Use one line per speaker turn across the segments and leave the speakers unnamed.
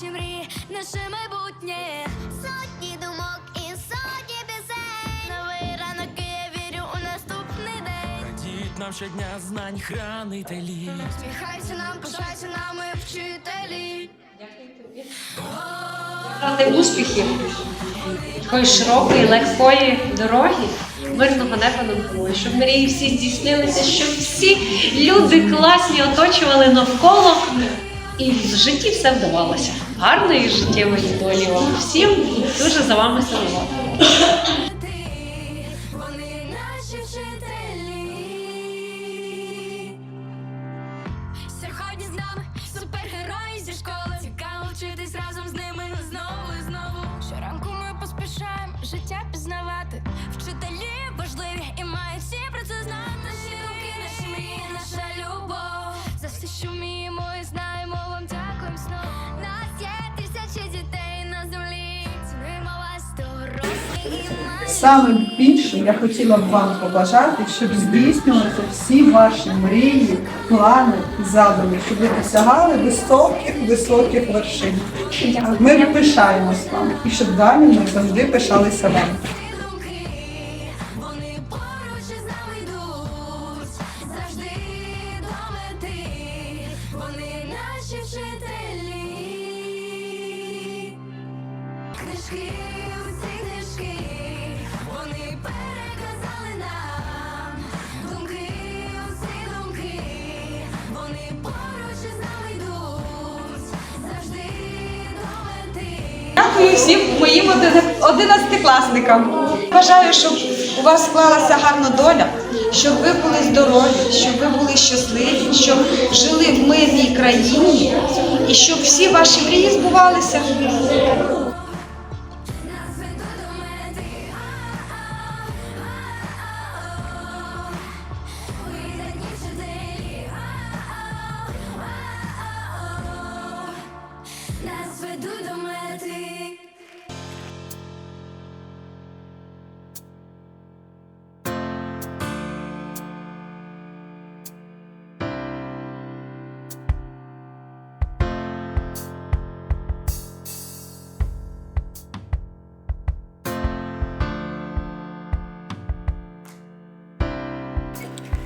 наші мрії, наше майбутнє. Сотні думок і сотні пісень. Новий ранок, і я вірю у наступний день.
Радіють нам щодня знань хранителі.
Сміхайся нам, пишайся нами, вчителі.
Ради успіхів, такої широкої, легкої дороги, мирного неба над головою, щоб мрії всі здійснилися, щоб всі люди класні оточували навколо. І в житті все вдавалося. Гарної життєвої долі вам всім дуже за вами сумувати.
Сьогодні з нами супергерої зі школи. Цікаво вчитись разом з ними знову і знову. Щоранку ми поспішаємо життя пізнавати. Вчителі важливі і мають всі про це знати. Наші руки, наші мрії, наша любов. За все, що вміємо
Саме більше я хотіла б вам побажати, щоб здійснювалися всі ваші мрії, плани задуми, щоб ви досягали високих високих вершин. Ми пишаємось вам і щоб далі ми завжди пишалися вами.
думки,
Дякую всім моїм оди- одинадцятикласникам. Бажаю, щоб у вас склалася гарна доля, щоб ви були здорові, щоб ви були щасливі, щоб жили в мирній країні і щоб всі ваші мрії збувалися.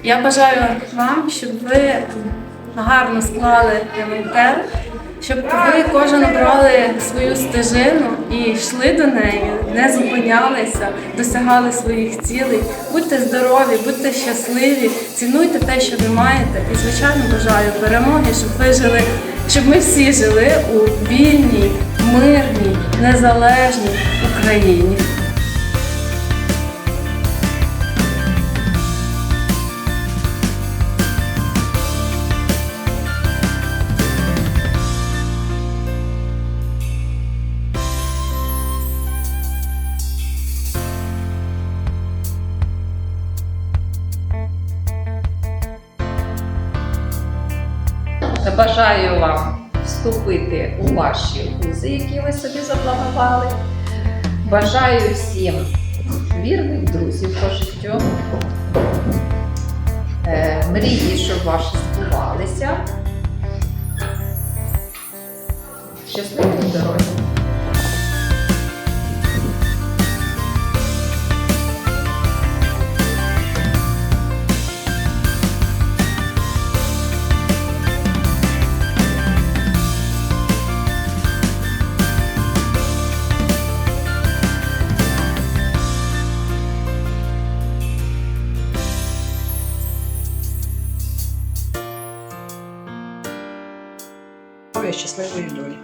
Я бажаю вам, щоб ви гарно склали МНТ, щоб ви кожен обрали свою стежину і йшли до неї, не зупинялися, досягали своїх цілей. Будьте здорові, будьте щасливі, цінуйте те, що ви маєте. І, звичайно, бажаю перемоги, щоб ви жили, щоб ми всі жили у вільній, мирній, незалежній Україні.
Бажаю вам вступити у ваші вузи, які ви собі запланували. Бажаю всім вірних друзів по життю. Е, Мрії, щоб ваші збувалися. Щасливої дороги!
Щасливої долі.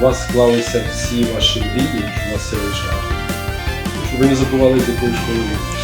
Вас склалися всі ваші мрії, щоб у все вийшло. Щоб ви не забували, з якої школи ви.